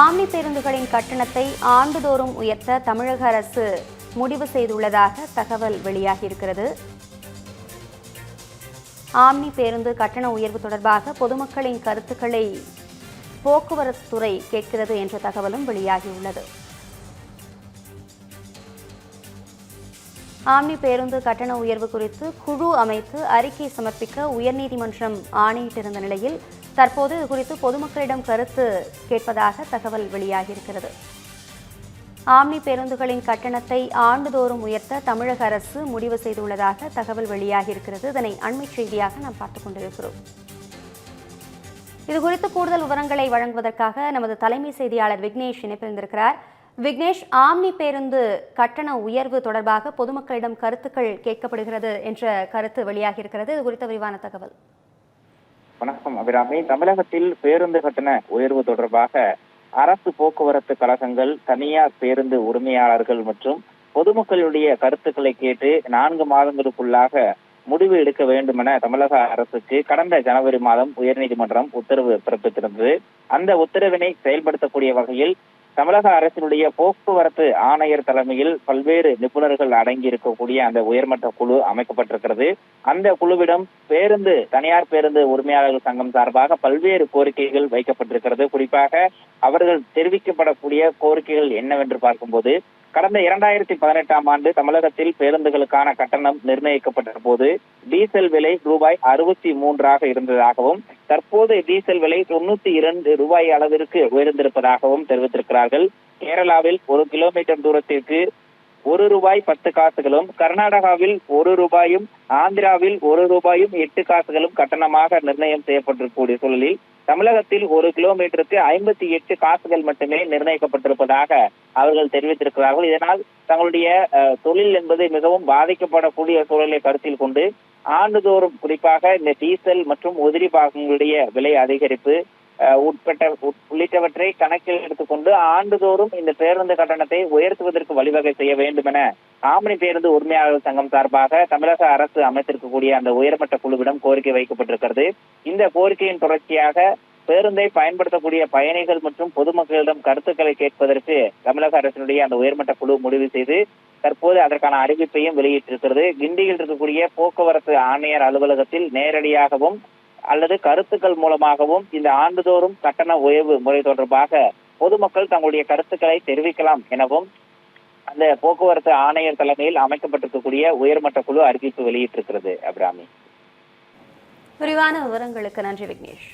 Omni பேருந்துகளின் கட்டணத்தை ஆண்டுதோறும் உயர்த்த தமிழக அரசு முடிவு செய்துள்ளதாக தகவல் வெளியாகியிருக்கிறது. ஆம்னி பேருந்து கட்டண உயர்வு தொடர்பாக பொதுமக்களின் கருத்துக்களை போக்குவரத்து துறை கேட்கிறது என்ற தகவலும் வெளியாகியுள்ளது. ஆம்னி பேருந்து கட்டண உயர்வு குறித்து குழு அமைத்து அறிக்கை சமர்ப்பிக்க உயர்நீதிமன்றம் ஆணையிட்டிருந்த நிலையில் தற்போது இது குறித்து பொதுமக்களிடம் கருத்து கேட்பதாக தகவல் வெளியாகியிருக்கிறது. ஆம்னி பேருந்துகளின் கட்டணத்தை ஆண்டுதோறும் உயர்த்த தமிழக அரசு முடிவு செய்துள்ளதாக தகவல் வெளியாகியிருக்கிறது. இதனை அண்மை செய்தியாக நாம் பார்த்துக் கொண்டிருக்கிறோம். இது குறித்து கூடுதல் விவரங்களை வழங்குவதற்காக நமது தலைமை செய்தியாளர் விக்னேஷ் இணைப்பிருந்திருக்கிறார் விக்னேஷ் ஆம்னி பேருந்து கட்டண உயர்வு தொடர்பாக பொதுமக்களிடம் கருத்துக்கள் கேட்கப்படுகிறது என்ற கருத்து வெளியாகியிருக்கிறது. இது குறித்த விரிவான தகவல். வணக்கம் அபிராமி. தமிழகத்தில் பேருந்து கட்டண உயர்வு தொடர்பாக அரசு போக்குவரத்து கழகங்கள் தனியார் பேருந்து உரிமையாளர்கள் மற்றும் பொதுமக்களுடைய கருத்துக்களை கேட்டு நான்கு மாதங்களுக்குள்ளாக முடிவு எடுக்க வேண்டும் என தமிழக அரசுக்கு கடந்த ஜனவரி மாதம் உயர்நீதிமன்றம் உத்தரவு பிறப்பித்திருந்தது. அந்த உத்தரவினை செயல்படுத்தக்கூடிய வகையில் தமிழக அரசினுடைய போக்குவரத்து ஆணையர் தலைமையில் பல்வேறு நிபுணர்கள் அடங்கி இருக்கக்கூடிய அந்த உயர்மட்ட குழு அமைக்கப்பட்டிருக்கிறது. அந்த குழுவிடம் பேருந்து தனியார் பேருந்து உரிமையாளர்கள் சங்கம் சார்பாக பல்வேறு கோரிக்கைகள் வைக்கப்பட்டிருக்கிறது. குறிப்பாக அவர்கள் தெரிவிக்கப்படக்கூடிய கோரிக்கைகள் என்னவென்று பார்க்கும்போது கடந்த இரண்டாயிரத்தி பதினெட்டாம் ஆண்டு தமிழகத்தில் பேருந்துகளுக்கான கட்டணம் நிர்ணயிக்கப்பட்ட போது டீசல் விலை ரூபாய் அறுபத்தி மூன்றாக இருந்ததாகவும் தற்போது டீசல் விலை தொண்ணூத்தி இரண்டு ரூபாய் அளவிற்கு உயர்ந்திருப்பதாகவும் தெரிவித்திருக்கிறார்கள். கேரளாவில் ஒரு கிலோமீட்டர் தூரத்திற்கு ஒரு ரூபாய் பத்து காசுகளும் கர்நாடகாவில் ஒரு ரூபாயும் ஆந்திராவில் ஒரு ரூபாயும் எட்டு காசுகளும் கட்டணமாக நிர்ணயம் செய்யப்பட்டிருக்கக்கூடிய சூழலில் தமிழகத்தில் ஒரு கிலோமீட்டருக்கு ஐம்பத்தி எட்டு காசுகள் மட்டுமே நிர்ணயிக்கப்பட்டிருப்பதாக அவர்கள் தெரிவித்திருக்கிறார்கள். இதனால் தங்களுடைய தொழில் என்பது மிகவும் பாதிக்கப்படக்கூடிய சூழலை கருத்தில் கொண்டு ஆண்டுதோறும் குறிப்பாக இந்த டீசல் மற்றும் உதிரி பாகங்களுடைய விலை அதிகரிப்பு உட்பட்ட உட்- உள்ளிட்டவற்றை கணக்கில் எடுத்துக்கொண்டு ஆண்டுதோறும் இந்த பேருந்து கட்டணத்தை உயர்த்துவதற்கு வழிவகை செய்ய வேண்டும் என ஆம்னி பேருந்து உரிமையாளர் சங்கம் சார்பாக தமிழக அரசு அமைத்திருக்கக்கூடிய அந்த உயர்மட்ட குழுவிடம் கோரிக்கை வைக்கப்பட்டிருக்கிறது. இந்த கோரிக்கையின் தொடர்ச்சியாக பேருந்தை பயன்படுத்தக்கூடிய பயணிகள் மற்றும் பொதுமக்களிடம் கருத்துக்களை கேட்பதற்கு தமிழக அரசினுடைய அந்த உயர்மட்ட குழு முடிவு செய்து தற்போது அதற்கான அறிவிப்பையும் வெளியிட்டிருக்கிறது. கிண்டியில் இருக்கக்கூடிய போக்குவரத்து ஆணையர் அலுவலகத்தில் நேரடியாகவும் அல்லது கருத்துக்கள் மூலமாகவும் இந்த ஆண்டுதோறும் கட்டண உயர்வு முறை தொடர்பாக பொதுமக்கள் தங்களுடைய கருத்துக்களை தெரிவிக்கலாம் எனவும் அந்த போக்குவரத்து ஆணையர் தலைமையில் அமைக்கப்பட்டிருக்கக்கூடிய உயர்மட்ட குழு அறிவிப்பு வெளியிட்டிருக்கிறது அபிராமி. விரிவான விவரங்களுக்கு நன்றி விக்னேஷ்.